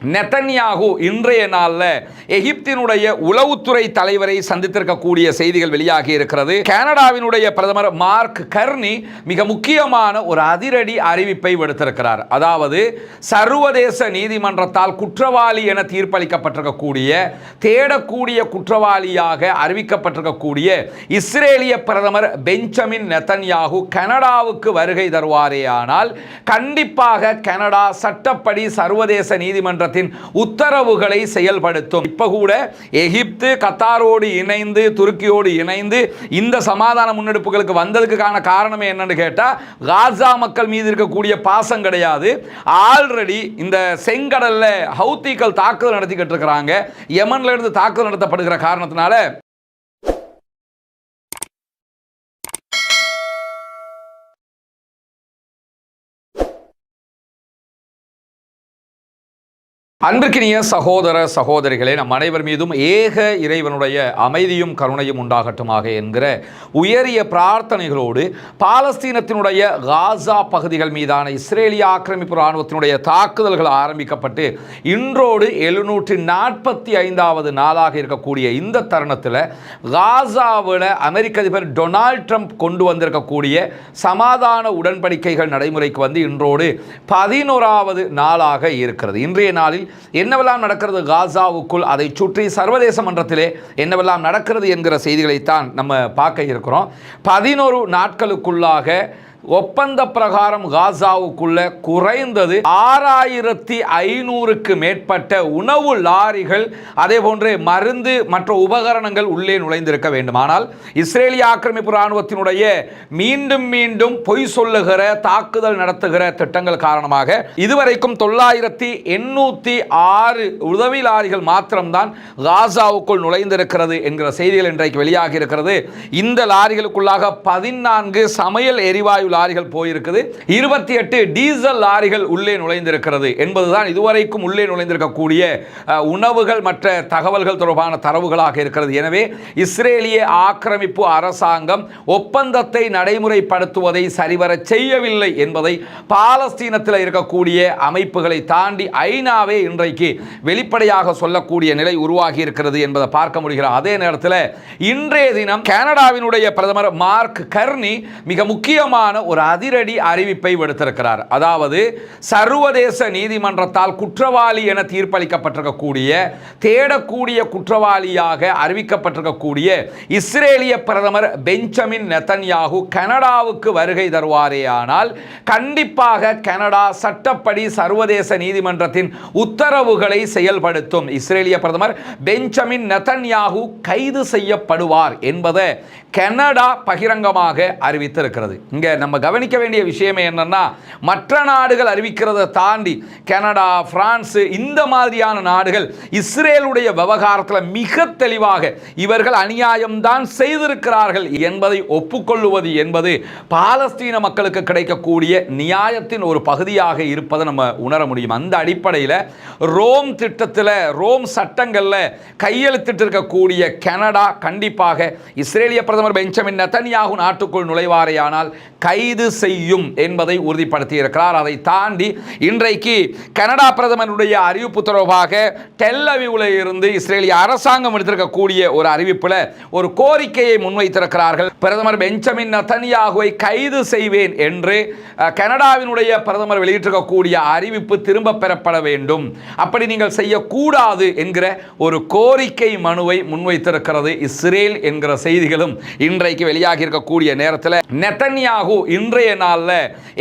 நெத்தன்யாகு இன்றைய நாளில் எகிப்தினுடைய உளவுத்துறை தலைவரை சந்தித்திருக்கக்கூடிய செய்திகள் வெளியாகி இருக்கிறது. கனடாவினுடைய பிரதமர் மார்க் கர்னி மிக முக்கியமான ஒரு அதிரடி அறிவிப்பை விடுத்திருக்கிறார். அதாவது சர்வதேச நீதிமன்றத்தால் குற்றவாளி என தீர்ப்பளிக்கப்பட்டிருக்கக்கூடிய தேடக்கூடிய குற்றவாளியாக அறிவிக்கப்பட்டிருக்கக்கூடிய இஸ்ரேலிய பிரதமர் பெஞ்சமின் நெத்தன்யாகு கனடாவுக்கு வருகை தருவாரேயானால் கண்டிப்பாக கனடா சட்டப்படி சர்வதேச நீதிமன்ற நீதிமன்றத்தின் உத்தரவுகளை செயல்படுத்தும். இப்போ கூட எகிப்து கத்தாரோடு இணைந்து துருக்கியோடு இணைந்து இந்த சமாதான முன்னெடுப்புகளுக்கு வந்ததுக்கான காரணம் என்னன்னு கேட்டால் காசா மக்கள் மீது இருக்கக்கூடிய பாசம் கிடையாது. ஆல்ரெடி இந்த செங்கடலில் ஹவுத்திகள் தாக்குதல் நடத்திக்கிட்டு இருக்கிறாங்க. யமன்ல இருந்து தாக்குதல் நடத்தப்படுகிற காரணத்தினால அன்பிற்கினிய சகோதர சகோதரிகளே நம் அனைவர் மீதும் ஏக இறைவனுடைய அமைதியும் கருணையும் உண்டாகட்டுமாக என்கிற உயரிய பிரார்த்தனைகளோடு பாலஸ்தீனத்தினுடைய காசா பகுதிகள் மீதான இஸ்ரேலிய ஆக்கிரமிப்பு இராணுவத்தினுடைய தாக்குதல்கள் ஆரம்பிக்கப்பட்டு இன்றோடு எழுநூற்றி நாற்பத்தி ஐந்தாவது நாளாக இருக்கக்கூடிய இந்த தருணத்தில் காசாவில் அமெரிக்க அதிபர் டொனால்ட் ட்ரம்ப் கொண்டு வந்திருக்கக்கூடிய சமாதான உடன்படிக்கைகள் நடைமுறைக்கு வந்து இன்றோடு பதினோராவது நாளாக இருக்கிறது. இன்றைய நாளில் என்னவெல்லாம் நடக்கிறது காசாவுக்குள் அதை சுற்றி சர்வதேச மன்றத்திலே என்னவெல்லாம் நடக்கிறது என்கிற செய்திகளைத்தான் நம்ம பார்க்க இருக்கிறோம். பதினோரு நாட்களுக்குள்ளாக ஒப்பந்த பிரகாரம் காசாவுக்குள்ள குறைந்தது ஆறாயிரத்தி ஐநூறுக்கு மேற்பட்ட உணவு லாரிகள் அதே போன்று மருந்து மற்ற உபகரணங்கள் உள்ளே நுழைந்திருக்க வேண்டுமானால் இஸ்ரேலிய ஆக்கிரமிப்பு இராணுவத்தினுடைய மீண்டும் மீண்டும் பொய் சொல்லுகிற தாக்குதல் நடத்துகிற திட்டங்கள் காரணமாக இதுவரைக்கும் தொள்ளாயிரத்தி எண்ணூற்றி ஆறு உதவி லாரிகள் மாத்திரம்தான் காசாவுக்குள் நுழைந்திருக்கிறது என்கிற செய்திகள் இன்றைக்கு வெளியாகி இருக்கிறது. இந்த லாரிகளுக்குள்ளாக பதினான்கு சமையல் எரிவாயு லாரிகள் போயிருக்குது. இருபத்தி எட்டு டீசல் லாரிகள் உள்ளே நுழைந்திருக்கிறது. என்பதுதான் இதுவரைக்கும் உள்ளே நுழைந்திருக்கக்கூடிய உணவுகள் மற்ற தகவல்கள் தொடர்பான தரவுகளாக இருக்கிறது. எனவே இஸ்ரேலிய ஆக்கிரமிப்பு அரசாங்கம் ஒப்பந்தத்தை நடைமுறைப்படுத்துவதை சரிவர செய்யவில்லை என்பதை பாலஸ்தீனத்தில் இருக்கக்கூடிய அமைப்புகளை தாண்டி ஐநாவே இன்றைக்கு வெளிப்படையாக சொல்லக்கூடிய நிலை உருவாகி இருக்கிறது என்பதை பார்க்க முடிகிறது. அதே நேரத்தில் இன்றைய தினம் கனடாவினுடைய பிரதமர் மார்க் கர்னி மிக முக்கியமான ஒரு அதிரடி அறிவிப்பை விடுத்திருக்கிறார். அதாவது சர்வதேச நீதிமன்றத்தால் குற்றவாளி என தீர்ப்பளிக்கப்பட்டிருக்கக்கூடிய தேடக்கூடிய குற்றவாளியாக அறிவிக்கப்பட்டிருக்கக்கூடிய இஸ்ரேலிய பிரதமர் பெஞ்சமின் நெத்தன்யாகு கனடாவுக்கு வருகை தருவாரேயானால் கண்டிப்பாக கனடா சட்டப்படி சர்வதேச நீதிமன்றத்தின் உத்தரவுகளை செயல்படுத்தும் இஸ்ரேலிய பிரதமர் பெஞ்சமின் நெத்தன்யாகு கைது செய்யப்படுவார் என்பதை கனடா பகிரங்கமாக அறிவித்திருக்கிறது. இங்க நம்ம நம்ம கவனிக்க வேண்டிய விஷயமே என்னன்னா மற்ற நாடுகள் அறிவிக்கிறதை தாண்டி கனடா பிரான்ஸு இந்த மாதிரியான நாடுகள் இஸ்ரேலுடைய விவகாரத்தில் மிக தெளிவாக இவர்கள் அநியாயம்தான் செய்திருக்கிறார்கள் என்பதை ஒப்புக்கொள்ளுவது என்பது பாலஸ்தீன மக்களுக்கு கிடைக்கக்கூடிய நியாயத்தின் ஒரு பகுதியாக இருப்பதை நம்ம உணர முடியும். அந்த அடிப்படையில் ரோம் திட்டத்தில் ரோம் சட்டங்களில் கையெழுத்திட்டு இருக்கக்கூடிய கனடா கண்டிப்பாக இஸ்ரேலிய பிரதமர் பெஞ்சமின் நெத்தன்யாகு நாட்டுக்குள் நுழைவாரேயானால் கைது செய்யும் என்பதை உறுதிப்படுத்தியிருக்கிறார். அதை தாண்டி இன்றைக்கு கனடா பிரதமருடைய அறிவிப்பு தொடர்பாக டெல்லவிவில் இருந்து இஸ்ரேலிய அரசாங்கம் எடுத்திருக்கக்கூடிய ஒரு அறிவிப்பில் ஒரு கோரிக்கையை முன்வைத்திருக்கிறார்கள். பிரதமர் பெஞ்சமின் நத்தனியாகுவை கைது செய்வேன் என்று கனடாவினுடைய பிரதமர் வெளியிட்டிருக்கக்கூடிய அறிவிப்பு திரும்ப பெறப்பட வேண்டும். அப்படி நீங்கள் செய்யக்கூடாது என்கிற ஒரு கோரிக்கை மனுவை முன்வைத்திருக்கிறது இஸ்ரேல் என்கிற செய்திகளும் இன்றைக்கு வெளியாகி இருக்கக்கூடிய நேரத்தில். நெத்தன்யாகு இன்றைய நாளில்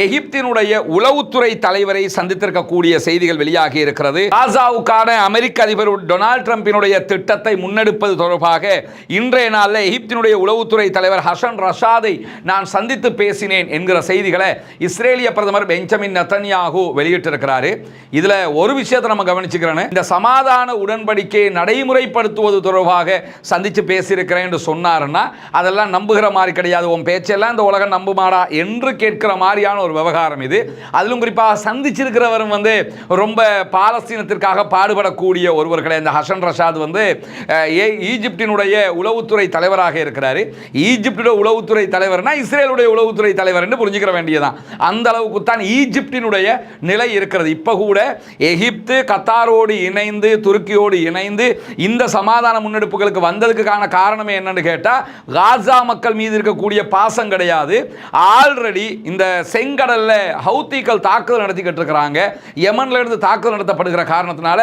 எகிப்தினுடைய உளவுத்துறை தலைவரை சந்தித்திருக்கக்கூடிய செய்திகள் வெளியாகி இருக்கிறது. காசாவுக்கான அமெரிக்க அதிபர் டொனால்ட் ட்ரம்பினுடைய திட்டத்தை முன்னெடுப்பது தொடர்பாக இன்றைய நாளில் எகிப்தினுடைய உளவுத்துறை தலைவர் ஹசன் ரஷாதை நான் சந்தித்து பேசினேன் என்கிற செய்திகளை இஸ்ரேலிய பிரதமர் பெஞ்சமின் நத்தன்யாகு வெளியிட்டிருக்கிறாரு. இதுல ஒரு விஷயத்தை நம்ம கவனிச்சுக்கிறேன் இந்த சமாதான உடன்படிக்கையை நடைமுறைப்படுத்துவது தொடர்பாக சந்தித்து பேசியிருக்கிறேன் என்று சொன்னாருன்னா அதெல்லாம் நம்புகிற மாதிரி கிடையாது. உன் பேச்செல்லாம் இந்த உலகம் நம்புமாடா என்று கேட்கிற மாதிரியான ஒரு விவகாரம் இது. அதிலும் குறிப்பாக சந்திச்சிருக்கிறவரும் வந்து ரொம்ப பாலஸ்தீனத்திற்காக பாடுபடக்கூடிய ஒருவர் கிடையாது இந்த ஹசன் ரஷாத் வந்து ஏ- ஈஜிப்டினுடைய உளவுத்துறை தலைவராக இருக்கிறார். ஈஜிப்டோட உளவுத்துறை தலைவர்னா இஸ்ரேலுடைய உளவுத்துறை தலைவர் என்று புரிஞ்சுக்கிற வேண்டியதான் அந்த அளவுக்கு தான் ஈஜிப்டினுடைய நிலை இருக்கிறது. இப்போ கூட எகிப்து கத்தாரோடு இணைந்து துருக்கியோடு இணைந்து இந்த சமாதான முன்னெடுப்புகளுக்கு வந்ததுக்கான காரணமே என்னன்னு கேட்டால் காசா மக்கள் மீது இருக்கக்கூடிய பாசம் கிடையாது. ஆல்ரெடி இந்த செங்கடல்ல ஹவுத்திகள் தாக்குதல் நடத்திக்கிட்டு இருக்கிறாங்க யமன்ல இருந்து தாக்குதல் நடத்தப்படுகிற காரணத்தினால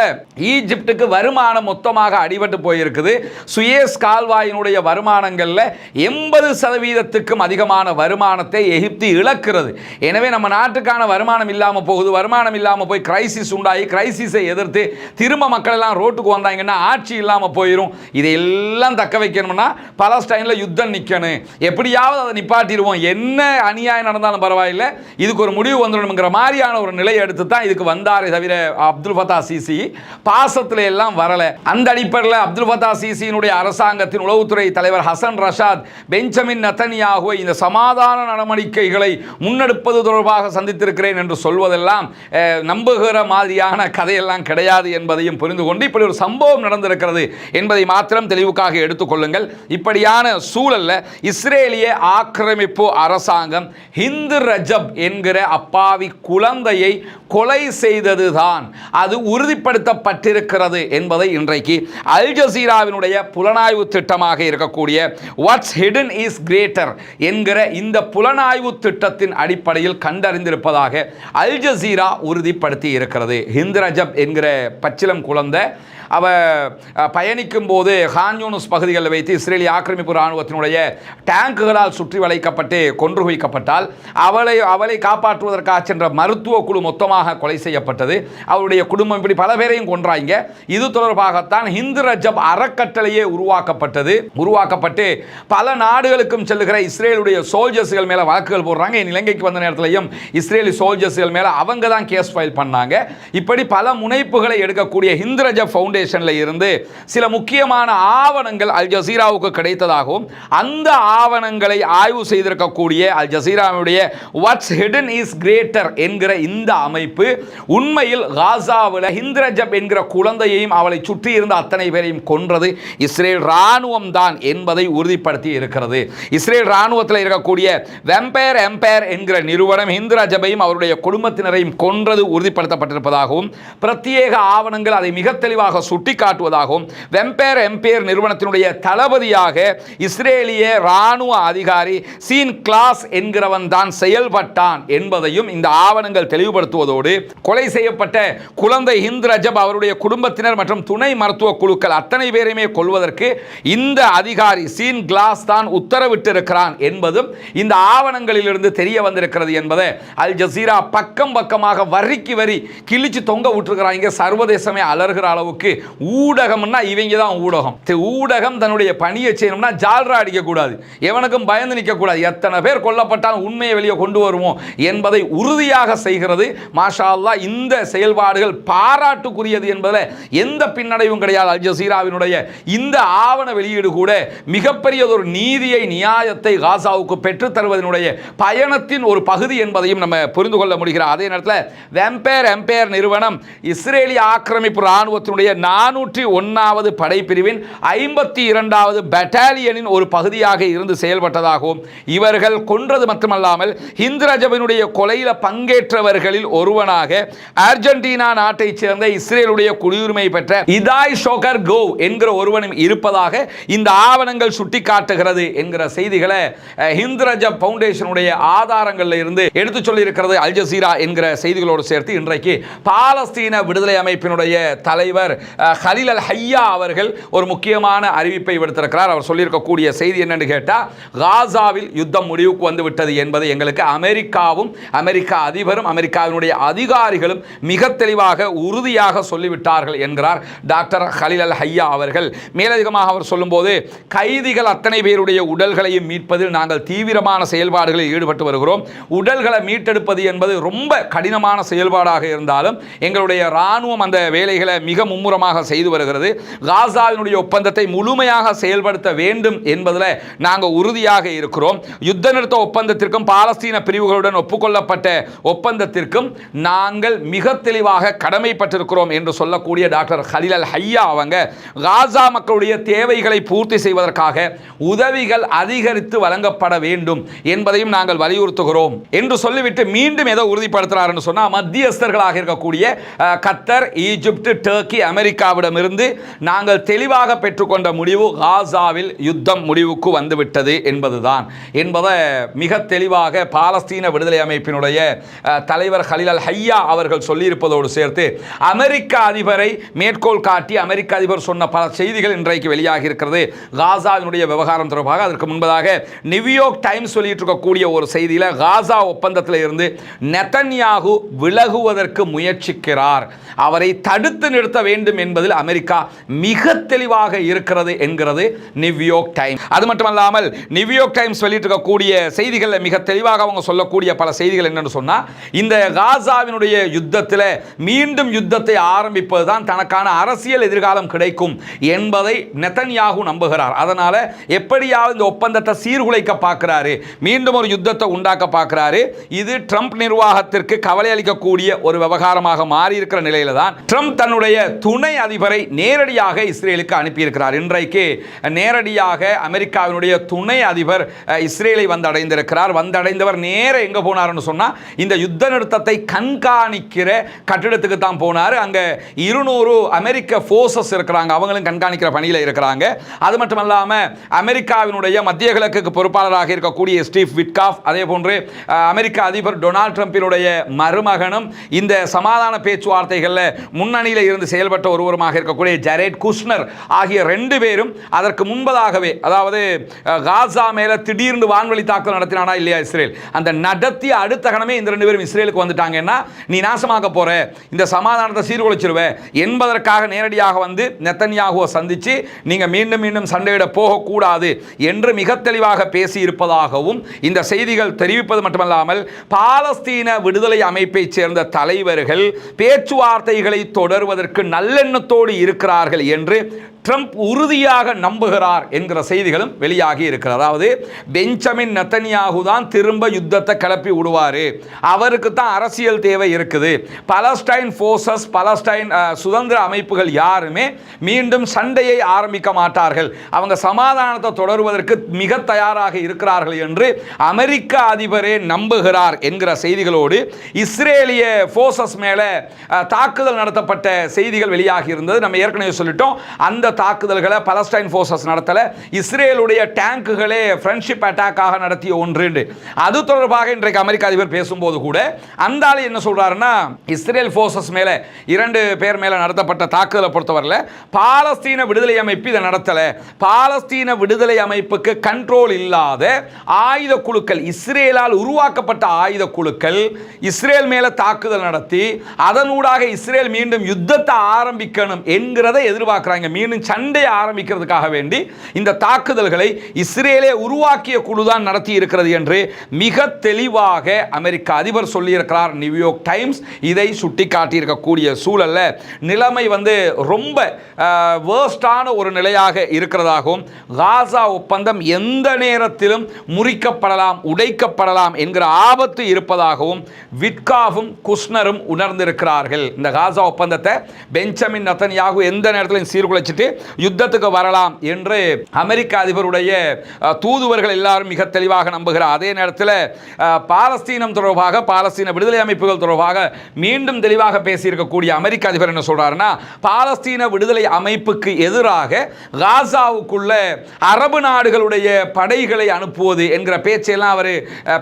ஈஜிப்டுக்கு வருமானம் மொத்தமாக அடிபட்டு போயிருக்குது. சுயேஸ் கால்வாயினுடைய வருமானங்கள்ல எண்பது சதவீதத்துக்கும் அதிகமான வருமானத்தை எகிப்து இழக்கிறது. எனவே நம்ம நாட்டுக்கான வருமானம் இல்லாம போகுது. வருமானம் இல்லாம போய் கிரைசிஸ் உண்டாகி கிரைசிஸை எதிர்த்து திரும்ப மக்கள் எல்லாம் ரோட்டுக்கு வந்தாங்கன்னா ஆட்சி இல்லாம போயிடும் இதையெல்லாம் தக்க வைக்கணும்னா பலஸ்டைன்ல யுத்தம் நிக்கணும். எப்படியாவது அதை நிப்பாட்டிடுவோம். என்ன அநியாயம் நடந்தாலும் பரவாயில்லை. இதுக்கு ஒரு முடிவு வந்துடணுங்கிற மாதிரியான ஒரு நிலையை எடுத்து தான் இதுக்கு வந்தாரே தவிர அப்துல் ஃபத்தா சிசி. பாசத்தில் எல்லாம் வரலை. அந்த அடிப்படையில் அப்துல் ஃபத்தா சிசியினுடைய அரசாங்கத்தின் உளவுத்துறை தலைவர் ஹசன் ரஷாத் பெஞ்சமின் நத்தனியாகுவை இந்த சமாதான நடவடிக்கைகளை முன்னெடுப்பது தொடர்பாக சந்தித்திருக்கிறேன் என்று சொல்வதெல்லாம் நம்புகிற மாதிரியான கதையெல்லாம் கிடையாது என்பதையும் புரிந்து கொண்டு இப்படி ஒரு சம்பவம் நடந்திருக்கிறது என்பதை மாத்திரம் தெளிவுக்காக எடுத்துக்கொள்ளுங்கள் இப்படியான சூழல்ல இஸ்ரேலிய ஆக்கிரமிப்பு அரசாங்கம் ஹிந்து ரஜப் என்கிற அப்பாவி குழந்தையை கொலை செய்ததுதான். அது உறுதிப்படுத்தப்பட்டிருக்கிறது என்பதை இன்றைக்கு அல் ஜசீராவினுடைய புலனாய்வு திட்டமாக இருக்கக்கூடிய வாட்ஸ் ஹிடன் இஸ் கிரேட்டர் என்கிற இந்த புலனாய்வு திட்டத்தின் அடிப்படையில் கண்டறிந்திருப்பதாக அல் ஜசீரா உறுதிப்படுத்தி இருக்கிறது ஹிந்து ரஜப் என்கிற பச்சிலம் குழந்தை அவ பயணிக்கும் போது ஹான்யூனஸ் பகுதிகளில் வைத்து இஸ்ரேலிய ஆக்கிரமிப்பு இராணுவத்தினுடைய டேங்குகளால் சுற்றி வளைக்கப்பட்டு கொன்று குவிக்கப்பட்டால் அவளை அவளை காப்பாற்றுவதற்காக சென்ற மருத்துவ குழு மொத்தமாக கொலை செய்யப்பட்டது. அவருடைய குடும்பம் இப்படி பல பேரையும் கொன்றாங்க. இது தொடர்பாகத்தான் ஹிந்து ரஜப் அறக்கட்டளையே உருவாக்கப்பட்டது. உருவாக்கப்பட்டு பல நாடுகளுக்கும் செல்லுகிற இஸ்ரேலுடைய சோல்ஜர்ஸ்கள் மேலே வழக்குகள் போடுறாங்க. என் இலங்கைக்கு வந்த நேரத்திலையும் இஸ்ரேலி சோல்ஜர்ஸ்கள் மேலே அவங்க தான் கேஸ் ஃபைல் பண்ணாங்க. இப்படி பல முனைப்புகளை எடுக்கக்கூடிய ஹிந்து ரஜப் ஃபவுண்டேஷனில் இருந்து சில முக்கியமான ஆவணங்கள் அல் ஜசீராவுக்கு கிடைத்ததாகவும் அந்த ஆவணங்களை ஆய்வு செய்திருக்கக்கூடிய அல் ஜசீராவுடைய வாட்ஸ் ஹிடன் இஸ் கிரேட்டர் என்கிற இந்த அமைப்பு உண்மையில் காசாவில் ஹிந்திரஜப் என்கிற குழந்தையையும் அவளை சுற்றி இருந்த அத்தனை பேரையும் கொன்றது இஸ்ரேல் இராணுவம் தான் என்பதை உறுதிப்படுத்தி இருக்கிறது. இஸ்ரேல் இராணுவத்தில் இருக்கக்கூடிய வெம்பயர் எம்பயர் என்கிற நிறுவனம் ஹிந்திரஜபையும் அவருடைய குடும்பத்தினரையும் கொன்றது உறுதிப்படுத்தப்பட்டிருப்பதாகவும் பிரத்யேக ஆவணங்கள் அதை மிக தெளிவாக சுட்டிக்காட்டுவதாகவும் வெம்பேர் எம்பையர் நிறுவனத்தினுடைய தளபதியாக இஸ்ரேலிய ராணுவ அதிகாரி சீன் கிளாஸ் என்கிறவன் தான் செயல்பட்டான் என்பதையும் இந்த ஆவணங்கள் தெளிவுபடுத்துவதோடு கொலை செய்யப்பட்ட குழந்தை ஹிந்த் ரஜப் அவருடைய குடும்பத்தினர் மற்றும் துணை மருத்துவ குழுக்கள் அத்தனை பேரையுமே கொள்வதற்கு இந்த அதிகாரி சீன் கிளாஸ் தான் உத்தரவிட்டிருக்கிறான் என்பதும் இந்த ஆவணங்களிலிருந்து தெரிய வந்திருக்கிறது என்பதை அல் ஜசீரா பக்கம் பக்கமாக வரிக்கு வரி கிழிச்சு தொங்க விட்டுருக்கிறாங்க சர்வதேசமே அலறுகிற அளவுக்கு ஊடகம்னா இவங்க தான் ஊடகம் ஊடகம் தன்னுடைய பணியை செய்யணும்னா ஜால்ரா அடிக்கக்கூடாது. எவனுக்கும் பயந்து நிற்கக்கூடாது. எத்தனை பேர் கொல்லப்பட்டாலும் உண்மையை வெளியே கொண்டு வருவோம் என்பதை உறுதியாக செய்கிறது. மாஷா இந்த செயல்பாடுகள் பாராட்டுக்குரியது என்பதில் எந்த பின்னடைவும் கிடையாது. அல் ஜசீராவினுடைய இந்த ஆவண வெளியீடு கூட மிகப்பெரியதொரு நீதியை நியாயத்தை காசாவுக்கு பெற்றுத் தருவதனுடைய பயணத்தின் ஒரு பகுதி என்பதையும் நம்ம புரிந்து கொள்ள முடிகிறோம். அதே நேரத்தில் வெம்பேர் எம்பேர் நிறுவனம் இஸ்ரேலிய ஆக்கிரமிப்பு இராணுவத்தினுடைய நானூற்றி ஒன்றாவது படைப்பிரிவின் ஐம்பத்தி இரண்டாவது பெட்டாலியனின் ஒரு பகுதியாக இருந்து செயல்பட்டதாகவும் இவர்கள் கொன்றது மட்டுமல்லாமல் ஹிந்திரஜபினுடைய கொலையில் பங்கேற்றவர்களில் ஒருவனாக அர்ஜென்டினா நாட்டைச் சேர்ந்த இஸ்ரேலுடைய குடியுரிமை பெற்ற இதாய் ஷோகர் கோ என்கிற ஒருவனும் இருப்பதாக இந்த ஆவணங்கள் சுட்டிக்காட்டுகிறது என்கிற செய்திகளை அஹ், பவுண்டேஷனுடைய ஆதாரங்களில் இருந்து எடுத்து சொல்லியிருக்கிறது அல் ஜசீரா என்கிற செய்திகளோடு சேர்த்து இன்றைக்கு பாலஸ்தீன விடுதலை அமைப்பினுடைய தலைவர் ஹலில் அல் ஹையா அவர்கள் ஒரு முக்கியமான அறிவிப்பை விடுத்திருக்கிறார். அவர் சொல்லியிருக்கக்கூடிய செய்தி என்னன்னு கேட்டால் காசாவில் யுத்தம் முடிவுக்கு வந்து விட்டது என்பது எங்களுக்கு அமெரிக்காவும் அமெரிக்கா அதிபரும் அமெரிக்காவினுடைய அதிகாரிகளும் மிக தெளிவாக உறுதியாக சொல்லிவிட்டார்கள் என்கிறார் டாக்டர் ஹலில் அல் ஹையா அவர்கள். மேலதிகமாக அவர் சொல்லும்போது கைதிகள் அத்தனை பேருடைய உடல்களையும் மீட்பதில் நாங்கள் தீவிரமான செயல்பாடுகளில் ஈடுபட்டு வருகிறோம். உடல்களை மீட்டெடுப்பது என்பது ரொம்ப கடினமான செயல்பாடாக இருந்தாலும் எங்களுடைய இராணுவம் அந்த வேலைகளை மிக மும்முரமாக காலமாக செய்து வருகிறது. காசாவினுடைய ஒப்பந்தத்தை முழுமையாக செயல்படுத்த வேண்டும் என்பதில் நாங்கள் உறுதியாக இருக்கிறோம். யுத்த நிறுத்த ஒப்பந்தத்திற்கும் பாலஸ்தீன பிரிவுகளுடன் ஒப்புக்கொள்ளப்பட்ட ஒப்பந்தத்திற்கும் நாங்கள் மிக தெளிவாக கடமைப்பட்டிருக்கிறோம் என்று சொல்லக்கூடிய டாக்டர் ஹலில் அல் ஹையா அவங்க காசா மக்களுடைய தேவைகளை பூர்த்தி செய்வதற்காக உதவிகள் அதிகரித்து வழங்கப்பட வேண்டும் என்பதையும் நாங்கள் வலியுறுத்துகிறோம் என்று சொல்லிவிட்டு மீண்டும் ஏதோ உறுதிப்படுத்துகிறார் சொன்னால் மத்தியஸ்தர்களாக இருக்கக்கூடிய கத்தர் ஈஜிப்ட் டர்க்கி அமெரிக்காவிடமிருந்து நாங்கள் தெளிவாக பெற்றுக்கொண்ட முடிவு காசாவில் யுத்தம் முடிவுக்கு வந்துவிட்டது என்பதுதான். என்பதை மிக தெளிவாக பாலஸ்தீன விடுதலை அமைப்பினுடைய தலைவர் ஹலில் அல் ஹையா அவர்கள் சொல்லியிருப்பதோடு சேர்த்து அமெரிக்க அதிபரை மேற்கோள் காட்டி அமெரிக்க அதிபர் சொன்ன பல செய்திகள் இன்றைக்கு வெளியாகி இருக்கிறது காசாவினுடைய விவகாரம் தொடர்பாக அதற்கு முன்பதாக நியூயோர்க் டைம்ஸ் வெளியிட்டிருக்கக்கூடிய ஒரு செய்தியில் காசா ஒப்பந்தத்தில் இருந்து நெத்தன்யாகு விலகுவதற்கு முயற்சிக்கிறார். அவரை தடுத்து நிறுத்த வேண்டும் என்பதில் அமெரிக்கா மிக தெளிவாக இருக்கிறது என்கிறது நியூயோர்க் டைம். அது மட்டுமல்லாமல் நியூயோர்க் டைம்ஸ் வெளியிட்டிருக்கக்கூடிய செய்திகளில் மிக தெளிவாக அவங்க சொல்லக்கூடிய பல செய்திகள் என்னன்னு சொன்னால் இந்த காசாவினுடைய யுத்தத்தில் மீண்டும் யுத்தத்தை ஆரம்பிப்பது தான் தனக்கான அரசியல் எதிர்காலம் கிடைக்கும் என்பதை நெத்தன்யாகு நம்புகிறார். அதனால் எப்படியாவது இந்த ஒப்பந்தத்தை சீர்குலைக்க பார்க்கிறாரு மீண்டும் ஒரு யுத்தத்தை உண்டாக்க பார்க்கிறாரு. இது ட்ரம்ப் நிர்வாகத்திற்கு கவலை அளிக்கக்கூடிய ஒரு விவகாரமாக மாறி இருக்கிற நிலையில தான் ட்ரம்ப் தன்னுடைய துணை அதிபரை நேரடியாக இஸ்ரேலுக்கு அனுப்பியிருக்கிறார். இன்றைக்கு நேரடியாக அமெரிக்காவினுடைய துணை அதிபர் இஸ்ரேலை வந்தடைந்திருக்கிறார். வந்தடைந்தவர் நேர எங்க போனார்னு சொன்னா இந்த யுத்த நிறுத்தத்தை கண்காணிக்கிற கட்டிடத்துக்கு தான் போனார். அங்க இருநூறு அமெரிக்க ஃபோர்ஸஸ் இருக்கிறாங்க. அவங்களும் கண்காணிக்கிற பணியில் இருக்கிறாங்க. அது மட்டும் இல்லாம அமெரிக்காவினுடைய மத்திய கிழக்குக்கு பொறுப்பாளராக இருக்கக்கூடிய ஸ்டீவ் விட்காஃப் அதே போன்று அமெரிக்க அதிபர் டொனால்ட் ட்ரம்பினுடைய மருமகனும் இந்த சமாதான பேச்சுவார்த்தைகளில் முன்னணியில் இருந்து செயல்பட்ட ஒருவருமாக இருக்கக்கூடிய ஜரேட் குஷ்னர் ஆகிய ரெண்டு பேரும் அதற்கு முன்பதாகவே அதாவது காசா மேல திடீர்னு வான்வழி தாக்குதல் நடத்தினானா இல்லையா இஸ்ரேல்? அந்த நடத்திய அடுத்த கணமே இந்த ரெண்டு பேரும் இஸ்ரேலுக்கு வந்துட்டாங்கன்னா நீ நாசமாக்க போற. இந்த சமாதானத்தை சீர்குலைச்சிருவ. என்பதற்காக நேரடியாக வந்து நெத்தன்யாகுவை சந்திச்சு நீங்க மீண்டும் மீண்டும் சண்டையிட போகக்கூடாது என்று மிக தெளிவாக பேசி இருப்பதாகவும் இந்த செய்திகள் தெரிவிப்பது மட்டுமல்லாமல் பாலஸ்தீன விடுதலை அமைப்பைச் சேர்ந்த தலைவர்கள் பேச்சுவார்த்தைகளை தொடர்வதற்கு நல்ல நல்லெண்ணத்தோடு இருக்கிறார்கள் என்று ட்ரம்ப் உறுதியாக நம்புகிறார் என்கிற செய்திகளும் வெளியாகி இருக்கிறது. அதாவது பெஞ்சமின் நத்தனியாகு தான் திரும்ப யுத்தத்தை கிளப்பி விடுவார். அவருக்கு தான் அரசியல் தேவை இருக்குது. பலஸ்டைன் ஃபோர்ஸஸ் பலஸ்டைன் சுதந்திர அமைப்புகள் யாருமே மீண்டும் சண்டையை ஆரம்பிக்க மாட்டார்கள். அவங்க சமாதானத்தை தொடருவதற்கு மிக தயாராக இருக்கிறார்கள் என்று அமெரிக்க அதிபரே நம்புகிறார் என்கிற செய்திகளோடு இஸ்ரேலிய ஃபோர்ஸஸ் மேலே தாக்குதல் நடத்தப்பட்ட செய்திகள் வெளியாக இருந்தது. நம்ம ஏற்கனவே சொல்லிட்டோம். அந்த தாக்குதல்களை பலஸ்டைன் ஃபோர்ஸஸ் நடத்தலை. இஸ்ரேலுடைய டேங்குகளே ஃப்ரெண்ட்ஷிப் அட்டாக்காக நடத்திய ஒன்று அது தொடர்பாக இன்றைக்கு அமெரிக்க அதிபர் பேசும்போது கூட அந்த ஆள் என்ன சொல்கிறாருன்னா இஸ்ரேல் ஃபோர்ஸஸ் மேலே இரண்டு பேர் மேலே நடத்தப்பட்ட தாக்குதலை பொறுத்தவரையில் பாலஸ்தீன விடுதலை அமைப்பு இதை நடத்தலை. பாலஸ்தீன விடுதலை அமைப்புக்கு கண்ட்ரோல் இல்லாத ஆயுத குழுக்கள் இஸ்ரேலால் உருவாக்கப்பட்ட ஆயுத குழுக்கள் இஸ்ரேல் மேலே தாக்குதல் நடத்தி அதனூடாக இஸ்ரேல் மீண்டும் யுத்தத்தை ஆரம்பி ஆரம்பிக்கணும் என்கிறதை எதிர்பார்க்குறாங்க. மீண்டும் சண்டையை ஆரம்பிக்கிறதுக்காக வேண்டி இந்த தாக்குதல்களை இஸ்ரேலே உருவாக்கிய குழுதான் நடத்தி இருக்கிறது என்று மிக தெளிவாக அமெரிக்க அதிபர் சொல்லியிருக்கிறார். நியூயோர்க் டைம்ஸ் இதை சுட்டி காட்டியிருக்கக்கூடிய சூழலில் நிலைமை வந்து ரொம்ப வேர்ஸ்டான ஒரு நிலையாக இருக்கிறதாகவும் காசா ஒப்பந்தம் எந்த நேரத்திலும் முறிக்கப்படலாம் உடைக்கப்படலாம் என்கிற ஆபத்து இருப்பதாகவும் விட்காவும் குஷ்னரும் உணர்ந்திருக்கிறார்கள். இந்த காசா ஒப்பந்தத்தை பெஞ்சமின் நத்தன்யாகு எந்த நேரத்திலும் சீர்குலைச்சிட்டு யுத்தத்துக்கு வரலாம் என்று அமெரிக்க அதிபருடைய தூதுவர்கள் எல்லாரும் மிக தெளிவாக நம்புகிறார். அதே நேரத்தில் பாலஸ்தீனம் தொடர்பாக பாலஸ்தீன விடுதலை அமைப்புகள் தொடர்பாக மீண்டும் தெளிவாக பேசியிருக்கக்கூடிய அமெரிக்க அதிபர் என்ன சொல்கிறாருன்னா பாலஸ்தீன விடுதலை அமைப்புக்கு எதிராக காசாவுக்குள்ள அரபு நாடுகளுடைய படைகளை அனுப்புவது என்கிற பேச்சையெல்லாம் அவர்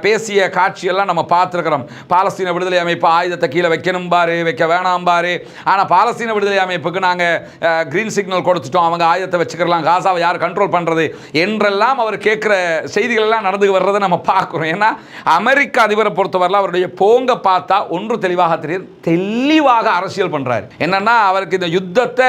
பேசிய காட்சியெல்லாம் நம்ம பார்த்துருக்கிறோம். பாலஸ்தீன விடுதலை அமைப்பு ஆயுதத்தை கீழே வைக்கணும் பாரு வைக்க வேணாம் பாரு. ஆனால் பாலஸ்தீன விடுதலை அமைப்புக்கு நாங்கள் க்ரீன் சிக்னல் கொடுத்துட்டோம். அவங்க ஆயுதத்தை வச்சுக்கலாம் காசாவை யார் கண்ட்ரோல் பண்ணுறது என்றெல்லாம் அவர் கேட்குற செய்திகள் எல்லாம் நடந்து வர்றதை நம்ம பார்க்குறோம். ஏன்னா அமெரிக்க அதிபரை பொறுத்தவரையில் அவருடைய போங்க பார்த்தா ஒன்று தெளிவாக தெரியும். தெளிவாக அரசியல் பண்ணுறாரு என்னன்னா அவருக்கு இந்த யுத்தத்தை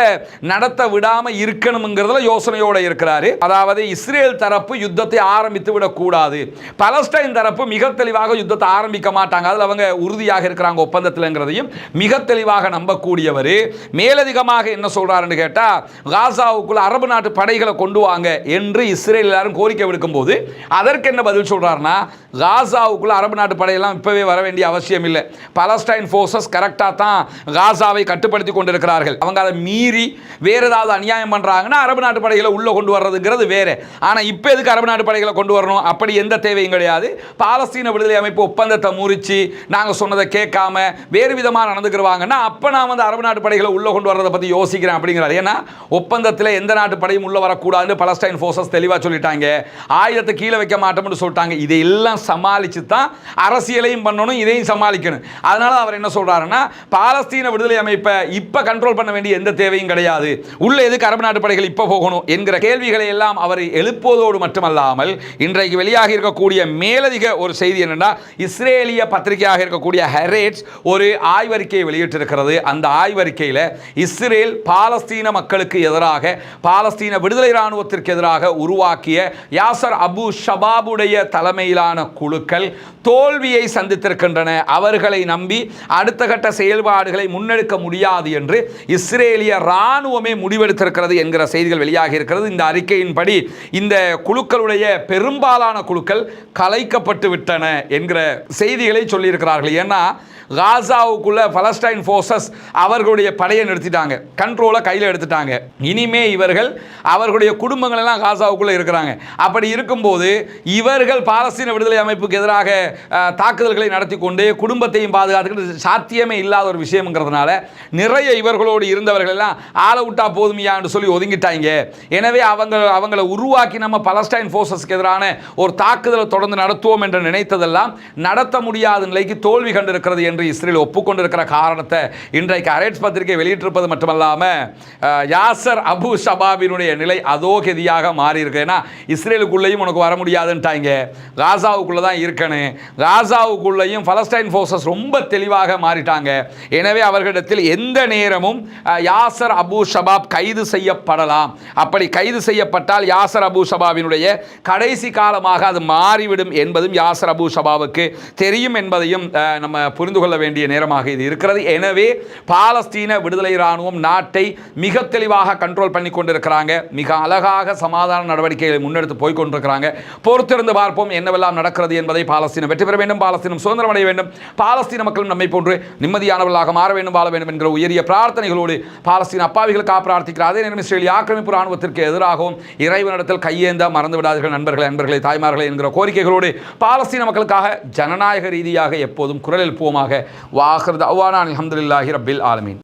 நடத்த விடாமல் இருக்கணுங்கிறதுல யோசனையோடு இருக்கிறாரு. அதாவது இஸ்ரேல் தரப்பு யுத்தத்தை ஆரம்பித்து விடக்கூடாது. பலஸ்டைன் தரப்பு மிக தெளிவாக யுத்தத்தை ஆரம்பிக்க மாட்டாங்க. அதில் அவங்க உறுதியாக இருக்கிறாங்க ஒப்பந்தத்தில்ங்கிறதையும். மிக தெளிவாக நம்பக்கூடியவர். மேலே மேலதிகமாக என்ன சொல்றாருன்னு கேட்டால் காசாவுக்குள்ள அரபு நாட்டு படைகளை கொண்டு வாங்க என்று இஸ்ரேல் எல்லாரும் கோரிக்கை விடுக்கும்போது அதற்கு என்ன பதில் சொல்கிறாருன்னா காசாவுக்குள்ள அரபு நாட்டு படையெல்லாம் இப்போவே வர வேண்டிய அவசியம் இல்லை. பலஸ்டைன் ஃபோர்ஸஸ் கரெக்டாக தான் காசாவை கட்டுப்படுத்தி கொண்டிருக்கிறார்கள். அவங்க அதை மீறி வேற ஏதாவது அநியாயம் பண்றாங்கன்னா அரபு நாட்டு படைகளை உள்ள கொண்டு வர்றதுங்கிறது வேற. ஆனா இப்போ எதுக்கு அரபு நாட்டு படைகளை கொண்டு வரணும்? அப்படி எந்த தேவையும் கிடையாது. பாலஸ்தீன விடுதலை அமைப்பு ஒப்பந்தத்தை முறிச்சு நாங்க சொன்னதை கேட்காம வேறு விதமாக நடந்துக்கிறவாங்கன்னா அப்ப நான் வந்து அரபு நாட்டு படைகளை உள்ள கொண்டு வர்றதை பற்றி யோசிக்கிறேன் அப்படிங்கிறார். ஏன்னா ஒப்பந்தத்தில் எந்த நாட்டு படையும் உள்ளே வரக்கூடாதுன்னு பலஸ்டைன் ஃபோர்ஸஸ் தெளிவாக சொல்லிட்டாங்க. ஆயுதத்தை கீழே வைக்க மாட்டோம்னு சொல்லிட்டாங்க. இதையெல்லாம் சமாளித்து தான் அரசியலையும் பண்ணணும் இதையும் சமாளிக்கணும். அதனால் அவர் என்ன சொல்கிறாருன்னா பாலஸ்தீன விடுதலை அமைப்பை இப்போ கண்ட்ரோல் பண்ண வேண்டிய எந்த தேவையும் கிடையாது. உள்ளே எதுக்கு அரபு நாட்டு படைகள் இப்போ போகணும் என்கிற கேள்விகளை எல்லாம் அவர் எழுப்புவதோடு மட்டுமல்லாமல் இன்றைக்கு வெளியாகி இருக்கக்கூடிய மேலதிக ஒரு செய்தி என்னென்னா இஸ்ரேலிய பத்திரிகையாக இருக்கக்கூடிய ஹெரேட்ஸ் ஒரு ஆய்வறிக்கையை வெளியிட்டிருக்கிறது. அந்த ஆய்வறிக்கையில் இஸ்ரேல் பாலஸ்தீன மக்களுக்கு எதிராக பாலஸ்தீன விடுதலை இராணுவத்திற்கு எதிராக உருவாக்கிய யாசர் அபு ஷபாபுடைய தலைமையிலான குழுக்கள் தோல்வியை சந்தித்திருக்கின்றன. அவர்களை நம்பி அடுத்த கட்ட செயல்பாடுகளை முன்னெடுக்க முடியாது என்று இஸ்ரேலிய இராணுவமே முடிவெடுத்திருக்கிறது என்கிற செய்திகள் வெளியாகி இருக்கிறது இந்த அறிக்கையின்படி இந்த குழுக்களுடைய பெரும்பாலான குழுக்கள் கலைக்கப்பட்டு விட்டன என்கிற செய்திகளை சொல்லியிருக்கிறார்கள். ஏன்னா காசாவுக்குள்ளே பலஸ்டைன் ஃபோர்ஸஸ் அவர்களுடைய படையை நிறுத்திட்டாங்க. கண்ட்ரோலை கையில் எடுத்துட்டாங்க. இனிமே இவர்கள் அவர்களுடைய குடும்பங்கள் எல்லாம் காசாவுக்குள்ளே இருக்கிறாங்க. அப்படி இருக்கும்போது இவர்கள் பாலஸ்தீன விடுதலை அமைப்புக்கு எதிராக தாக்குதல்களை நடத்தி கொண்டு குடும்பத்தையும் பாதுகாத்துக்கிறது சாத்தியமே இல்லாத ஒரு விஷயம்ங்கிறதுனால நிறைய இவர்களோடு இருந்தவர்கள் எல்லாம் ஆள விட்டா போதுமையான்னு சொல்லி ஒதுங்கிட்டாங்க. எனவே அவங்க அவங்களை உருவாக்கி நம்ம பலஸ்டைன் ஃபோர்ஸஸ்க்கு எதிரான ஒரு தாக்குதலை தொடர்ந்து நடத்துவோம் என்று நினைத்ததெல்லாம் நடத்த முடியாத நிலைக்கு தோல்வி கண்டிருக்கிறது என்று என்று இஸ்ரேல் ஒப்புக்கொண்டிருக்கிற காரணத்தை இன்றைக்கு அரேட்ஸ் பத்திரிகை வெளியிட்டிருப்பது மட்டுமல்லாமல் யாசர் அபு ஷபாபினுடைய நிலை அதோகதியாக மாறி இருக்கு ஏன்னா இஸ்ரேலுக்குள்ளேயும் உனக்கு வர முடியாதுன்ட்டாங்க காசாவுக்குள்ளே தான் இருக்கணும் காசாவுக்குள்ளேயும் பலஸ்டைன் ஃபோர்ஸஸ் ரொம்ப தெளிவாக மாறிட்டாங்க. எனவே அவர்களிடத்தில் எந்த நேரமும் யாசர் அபு ஷபாப் கைது செய்யப்படலாம். அப்படி கைது செய்யப்பட்டால் யாசர் அபு ஷபாபினுடைய கடைசி காலமாக அது மாறிவிடும் என்பதும் யாசர் அபு ஷபாவுக்கு தெரியும் என்பதையும் நம்ம புரிந்து கொள்ள வேண்டிய நேரமாக இது இருக்கிறது. எனவே பாலஸ்தீன விடுதலை இராணுவம் நாட்டை மிக தெளிவாக கண்ட்ரோல் பண்ணி கொண்டிருக்கிறாங்க. மிக அழகாக சமாதான நடவடிக்கைகளை முன்னெடுத்து போய் கொண்டிருக்கிறாங்க. பொறுத்திருந்து பார்ப்போம் என்னவெல்லாம் நடக்கிறது என்பதை பாலஸ்தீனம் வெற்றி பெற வேண்டும். பாலஸ்தீனம் சுதந்திரம் அடைய வேண்டும். பாலஸ்தீன மக்களும் நம்மை போன்று நிம்மதியானவர்களாக மாற வேண்டும் வாழ வேண்டும் என்கிற உயரிய பிரார்த்தனைகளோடு பாலஸ்தீன அப்பாவிகளுக்காக பிரார்த்திக்கிற அதே நேரம் இஸ்ரேலிய ஆக்கிரமிப்பு ராணுவத்திற்கு எதிராகவும் இறைவனிடத்தில் கையேந்த மறந்து விடாதீர்கள் நண்பர்களே நண்பர்களே தாய்மார்களே என்கிற கோரிக்கைகளோடு பாலஸ்தீன மக்களுக்காக ஜனநாயக ரீதியாக எப்போதும் குரல் எழுப்புவோமாக வாஹர் அவ்வானா அலமதுல்லாஹி ரபில் ஆலமீன்.